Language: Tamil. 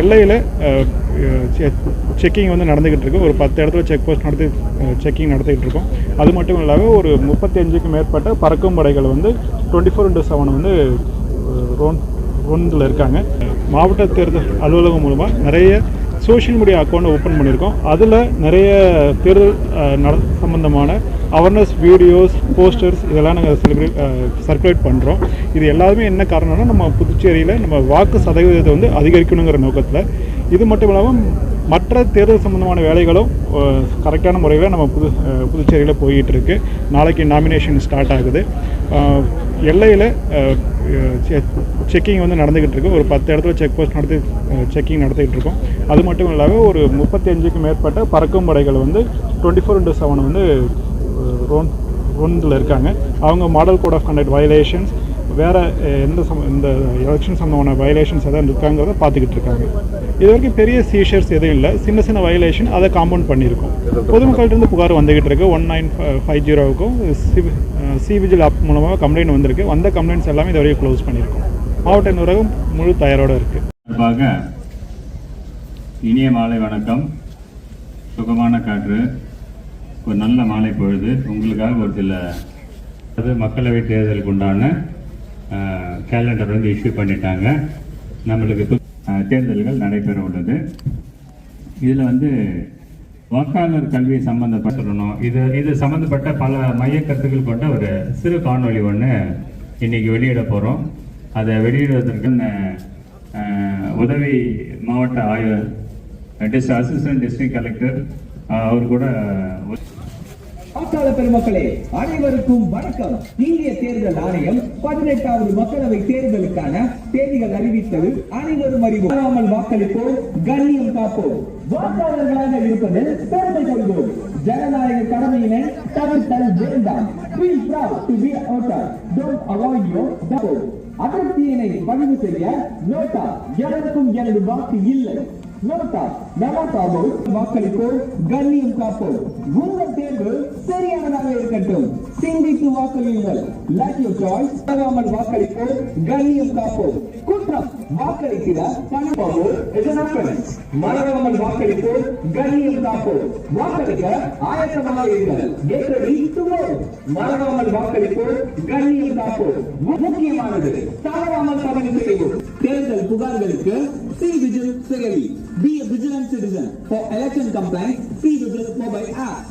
எல்லையில் செக்கிங் வந்து நடந்துக்கிட்டு இருக்கு. ஒரு பத்து இடத்துல செக் போஸ்ட் நடத்தி செக்கிங் நடத்திக்கிட்டு இருக்கோம். அது மட்டும் இல்லாமல் ஒரு முப்பத்தஞ்சுக்கும் மேற்பட்ட பறக்கும் படைகள் வந்து டுவெண்ட்டி ஃபோர் இன்ட்டு செவன் வந்து ரோன் ரோந்தில் இருக்காங்க. மாவட்ட தேர்தல் அலுவலகம் மூலமாக நிறைய சோஷியல் மீடியா அக்கௌண்ட்டை ஓப்பன் பண்ணியிருக்கோம். அதில் நிறைய தேர்தல் நட சம்பந்தமான அவேர்னஸ் வீடியோஸ் போஸ்டர்ஸ் இதெல்லாம் நாங்கள் செலிப்ரேட் சர்க்குலேட் பண்ணுறோம் இது எல்லாருமே என்ன காரணம்னா நம்ம புதுச்சேரியில் நம்ம வாக்கு சதவீதத்தை வந்து அதிகரிக்கணுங்கிற நோக்கத்தில். இது மட்டும் இல்லாமல் மற்ற தேர்தல் சம்பந்தமான வேலைகளும் கரெக்டான முறையில் நம்ம புது புதுச்சேரியில் போயிட்டு இருக்கு நாளைக்கு நாமினேஷன் ஸ்டார்ட் ஆகுது. எல்லையில் செக்கிங் வந்து நடந்துக்கிட்டு இருக்கு ஒரு பத்து இடத்துல செக் போஸ்ட் நடத்தி செக்கிங் நடத்திக்கிட்டு இருக்கோம் அது மட்டும் இல்லாமல் ஒரு முப்பத்தஞ்சுக்கும் மேற்பட்ட பறக்கும் படைகள் வந்து டுவெண்ட்டி ஃபோர் இன்ட்டு செவன் வந்து ரோன் ரோந்தில் இருக்காங்க. அவங்க model code of conduct violations வேறு எந்த சம் இந்த எலெக்ஷன் சம்மந்தமான வயலேஷன்ஸ் எதாவது இருக்காங்கிறத பார்த்துக்கிட்டு இருக்காங்க. இது வரைக்கும் பெரிய சீஷர்ஸ் எதுவும் இல்லை. சின்ன சின்ன வயலேஷன் அதை காம்பவுண்ட் பண்ணியிருக்கோம். பொதுமக்கள்கிட்ட புகார் வந்துகிட்டு இருக்கு. ஒன் நைன் ஃபைவ் ஜீரோவுக்கும் சி விஜில் ஆப் மூலமாக கம்ப்ளைண்ட் வந்திருக்கு. வந்த கம்ப்ளைண்ட்ஸ் எல்லாமே இது வரைக்கும் க்ளோஸ் பண்ணியிருக்கோம். மாவட்ட நிர்வாகம் முழு தயாரோடு இருக்குது சார்பாக இனிய மாலை வணக்கம். சுகமான காற்று ஒரு நல்ல மாலை பொழுது. உங்களுக்காக ஒரு சில அது மக்களவை தேர்தலுக்கு உண்டான கேலண்டர் வந்து இஷ்யூ பண்ணிட்டாங்க. நம்மளுக்கு தேர்தல்கள் நடைபெற உள்ளது. இதில் வந்து வாக்காளர் கல்வி சம்பந்தப்பட்ட சொல்லணும். இது இது சம்மந்தப்பட்ட பல மைய கருத்துக்கள் கொண்ட ஒரு சிறு காணொளி ஒன்று இன்னைக்கு வெளியிட போகிறோம் அதை வெளியிடுவதற்கு உதவி மாவட்ட ஆய்வர் டிஸ்ட் அசிஸ்டன்ட் டிஸ்ட்ரிக்ட் கலெக்டர் அவர் கூட வாக்காளர் பெருமக்களே அனைவருக்கும் வணக்கம். இந்திய தேர்தல் ஆணையம் பதினெட்டாவது மக்களவை தேர்தலுக்கான தேதிகள் அறிவித்தது. அனைவரும் அறிவோம். வாக்களிப்போம் கண்ணியம் காப்போம். வாக்காளர்களாக இருப்பதில் பெருமை கொள்வோம். ஜனநாயக கடமையினை தவிர்த்தல் வேண்டாம். Feel proud to be a voter. Don't avoid your vote. அதிருப்தியினை பதிவு செய்ய நோட்டா எனக்கும் எனது வாக்கு இல்லை. நோட்டா நவாட்டாவோம் வாக்களிப்போம் கண்ணியம் காப்போம். உங்கள் தேர்வு சரியானதாக இருக்கட்டும். சிந்தித்து வாக்களியுங்கள். லைக் யூ சாய்ஸ் தகாமல் வாக்களிப்போம் கண்ணியம் காப்போம். குற்றம் வாக்களிக்கிற பணப்பாவோ பாவோம் மறவாமல் வாக்களிப்போம் கண்ணியம் காப்போம். வாக்களிக்க ஆயத்தமாக இருங்கள். Get ready to vote. மறவாமல் வாக்களிப்போம் கண்ணியம் காப்போம். முக்கியமானது தவறாமல் தவறு செய்வோம் தேர்தல் புகார்களுக்கு சி. விஜில் செயலி Be a vigilant citizen. For election compliance, see Vigilant Mobile app.